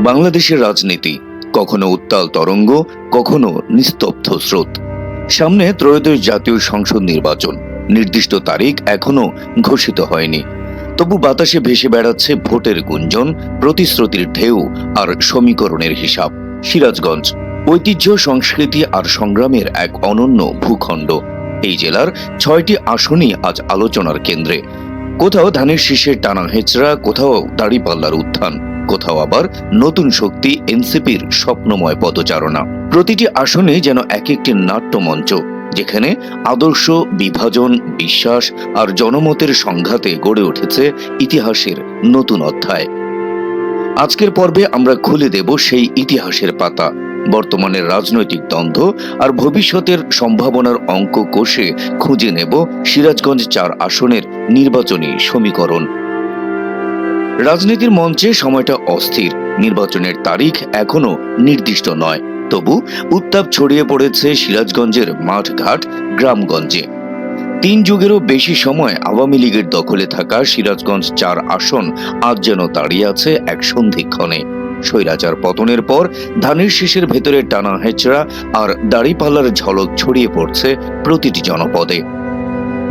বাংলাদেশের রাজনীতি, কখনো উত্তাল তরঙ্গ, কখনো নিস্তব্ধ স্রোত। সামনে ত্রয়োদশ জাতীয় সংসদ নির্বাচন। নির্দিষ্ট তারিখ এখনও ঘোষিত হয়নি। তবু বাতাসে ভেসে বেড়াচ্ছে ভোটের গুঞ্জন, প্রতিশ্রুতির ঢেউ আর সমীকরণের হিসাব। সিরাজগঞ্জ, ঐতিহ্য, সংস্কৃতি আর সংগ্রামের এক অনন্য ভূখণ্ড। এই জেলার ছয়টি আসনই আজ আলোচনার কেন্দ্রে। কোথাও ধানের শীষের টানা হেঁচড়া, কোথাও দাড়িপাল্লার উত্থান। কোথাও আবার নতুন শক্তি এনসিপির স্বপ্নময় পদচারণা। প্রতিটি আসনে যেন এক একটি নাট্যমঞ্চ, যেখানে আদর্শ, বিভাজন, বিশ্বাস আর জনমতের সংঘাতে গড়ে উঠেছে ইতিহাসের নতুন অধ্যায়। আজকের পর্বে আমরা খুলে দেব সেই ইতিহাসের পাতা বর্তমানের রাজনৈতিক দ্বন্দ্ব আর ভবিষ্যতের সম্ভাবনার অঙ্ক কোষে খুঁজে নেব সিরাজগঞ্জ চার আসনের নির্বাচনী সমীকরণ। রাজনীতির মঞ্চে সময়টা অস্থির। নির্বাচনের তারিখ এখনও নির্দিষ্ট নয়। তবু উত্তাপ ছড়িয়ে পড়েছে সিরাজগঞ্জের মাঠঘাট, গ্রামগঞ্জে। তিন যুগেরও বেশি সময় আওয়ামী লীগের দখলে থাকা সিরাজগঞ্জ চার আসন আজ যেন দাঁড়িয়ে আছে এক সন্ধিক্ষণে স্বৈরাচার পতনের পর ধানের শীষের ভেতরে টানা হেঁচড়া আর দাড়িপাল্লার ঝলক ছড়িয়ে পড়ছে প্রতিটি জনপদে।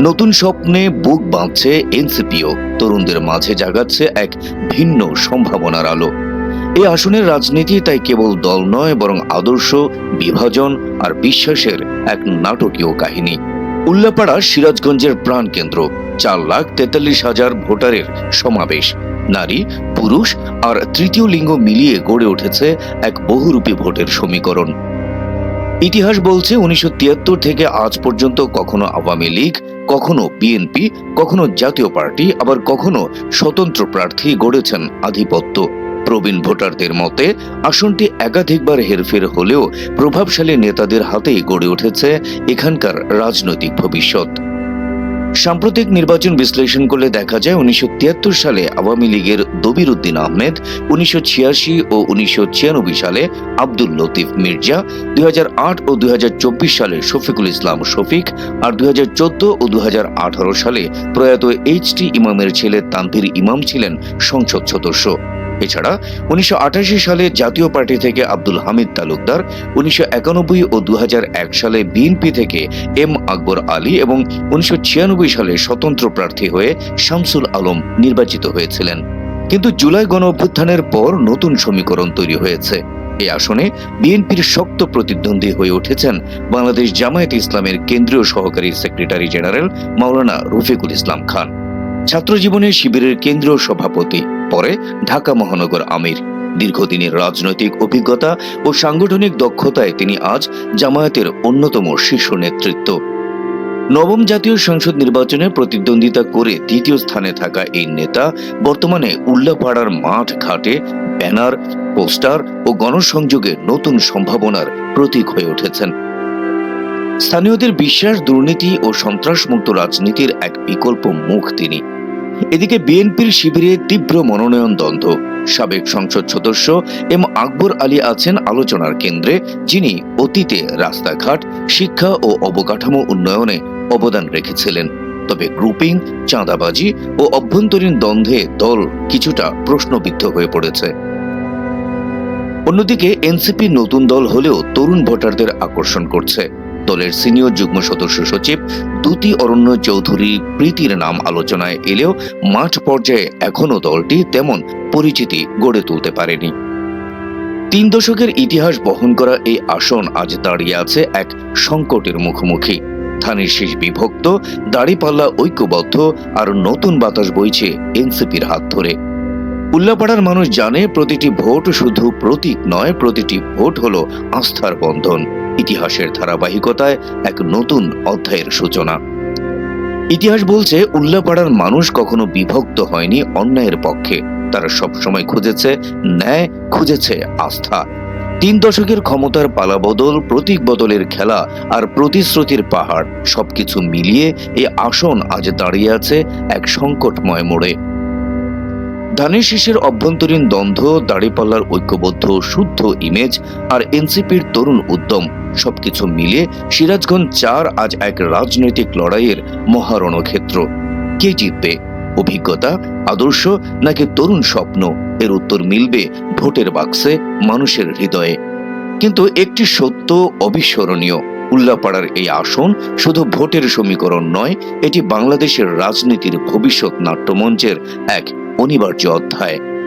নতুন স্বপ্নে বুক বাঁধছে এনসিপিও। তরুণদের মাঝে জাগাচ্ছে এক ভিন্ন সম্ভাবনার আলো। এই আসনের রাজনীতি তাই কেবল দল নয়, বরং আদর্শ, বিভাজন আর বিশ্বাসের এক নাটকীয় কাহিনী। উল্লাপাড়া সিরাজগঞ্জের প্রাণকেন্দ্র, চার লাখ তেতাল্লিশ হাজার ভোটারের সমাবেশ। নারী, পুরুষ আর তৃতীয় লিঙ্গ মিলিয়ে গড়ে উঠেছে এক বহুরূপী ভোটের সমীকরণ। ইতিহাস বলছে উনিশশো তিয়াত্তর থেকে আজ পর্যন্ত কখনো আওয়ামী লীগ কখনো বিএনপি কখনো জাতীয় পার্টি, আবার কখনো স্বতন্ত্র প্রার্থী গড়েছেন আধিপত্য। প্রবীণ ভোটারদের মতে, আসনটি একাধিকবার হেরফের হলেও প্রভাবশালী নেতাদের হাতেই গড়ে উঠেছে এখানকার রাজনৈতিক ভবিষ্যৎ। সাম্প্রতিক নির্বাচন বিশ্লেষণ করলে দেখা যায় উনিশশো তিয়াত্তর সালে আওয়ামী লীগের দবির উদ্দিন আহমেদ, উনিশশো ছিয়াশি ও উনিশশো ছিয়ানব্বই সালে আব্দুল লতিফ মির্জা, দুই হাজার আট ও দুই হাজার চব্বিশ সালে শফিকুল ইসলাম শফিক আর দুই হাজার চৌদ্দ ও দু হাজার আঠারো সালে প্রয়াত এইচ টি ইমামের ছেলে তানভীর ইমাম ছিলেন সংসদ সদস্য। এছাড়া উনিশশো আটাশি সালে জাতীয় পার্টি থেকে আব্দুল হামিদ তালুকদার, উনিশশো একানব্বই ও দু হাজার এক সালে বিএনপি থেকে এম আকবর আলী এবং উনিশশো ছিয়ানব্বই সালে স্বতন্ত্র প্রার্থী হয়ে শামসুল আলম নির্বাচিত হয়েছিলেন। কিন্তু জুলাই গণ অভ্যুত্থানের পর নতুন সমীকরণ তৈরি হয়েছে। এই আসনে বিএনপির শক্ত প্রতিদ্বন্দ্বী হয়ে উঠেছেন বাংলাদেশ জামায়াত ইসলামের কেন্দ্রীয় সহকারী সেক্রেটারি জেনারেল মাওলানা রফিকুল ইসলাম খান। ছাত্র জীবনে শিবিরের কেন্দ্রীয় সভাপতি পরে ঢাকা মহানগর আমির। দীর্ঘদিনের রাজনৈতিক অভিজ্ঞতা ও সাংগঠনিক দক্ষতায় তিনি আজ জামায়াতের অন্যতম শীর্ষ নেতৃত্ব। নবম জাতীয় সংসদ নির্বাচনে প্রতিদ্বন্দ্বিতা করে দ্বিতীয় স্থানে থাকা এই নেতা বর্তমানে উল্লাপাড়ার মাঠ ঘাটে ব্যানার, পোস্টার ও গণসংযোগে নতুন সম্ভাবনার প্রতীক হয়ে উঠেছেন। স্থানীয়দের বিশ্বাস, দুর্নীতি ও সন্ত্রাসমুক্ত রাজনীতির এক বিকল্প মুখ তিনি। এদিকে বিএনপির শিবিরে তীব্র মনোনয়ন দ্বন্দ্ব। সাবেক সংসদ সদস্য এম আকবর আলী আছেন আলোচনার কেন্দ্রে, যিনি অতীতে রাস্তাঘাট, শিক্ষা ও অবকাঠামো উন্নয়নে অবদান রেখেছিলেন। তবে গ্রুপিং, চাঁদাবাজি ও অভ্যন্তরীণ দ্বন্দ্বে দল কিছুটা প্রশ্নবিদ্ধ হয়ে পড়েছে। অন্যদিকে এনসিপি নতুন দল হলেও তরুণ ভোটারদের আকর্ষণ করছে। দলের সিনিয়র যুগ্ম সদস্য সচিব দুতি অরণ্য চৌধুরী প্রীতির নাম আলোচনায় এলেও মাঠ পর্যায়ে এখনও দলটি তেমন পরিচিতি গড়ে তুলতে পারেনি। তিন দশকের ইতিহাস বহন করা এই আসন আজ দাঁড়িয়ে আছে এক সংকটের মুখোমুখি। ধানের শেষ বিভক্ত, দাড়িপাল্লা ঐক্যবদ্ধ আর নতুন বাতাস বইছে এনসিপির হাত ধরে। উল্লাপাড়ার মানুষ জানে প্রতিটি ভোট শুধু প্রতীক নয়, প্রতিটি ভোট হলো আস্থার বন্ধন। ইতিহাসের ধারাবাহিকতায় এক নতুন অধ্যায়ের সূচনা। ইতিহাস বলছে, উল্লাপাড়ার মানুষ কখনো বিভক্ত হয়নি অন্যায়ের পক্ষে। তারা সবসময় খুঁজেছে ন্যায়, খুঁজেছে আস্থা। তিন দশকের ক্ষমতার পালাবদল, প্রতীক বদলের খেলা আর প্রতিশ্রুতির পাহাড় সবকিছু মিলিয়ে এ আসন আজ দাঁড়িয়ে আছে এক সংকটময় মোড়ে। ধানের শীষের অভ্যন্তরীণ দ্বন্দ্ব, দাড়িপাল্লার ঐক্যবদ্ধ, শুদ্ধ ইমেজ আর এনসিপির তরুণ উদ্যম, সবকিছু মিলে সিরাজগঞ্জ চার আজ এক রাজনৈতিক লড়াইয়ের মহারণক্ষেত্র। কে জিতবে? অভিজ্ঞতা, আদর্শ নাকি তরুণ স্বপ্ন? এর উত্তর মিলবে ভোটের বাক্সে মানুষের হৃদয়ে। কিন্তু একটি সত্য অবিস্মরণীয়, উল্লাপাড়ার এই আসন শুধু ভোটের সমীকরণ নয়, এটি বাংলাদেশের রাজনীতির ভবিষ্যৎ নাট্যমঞ্চের এক অনিবার্য অধ্যায়।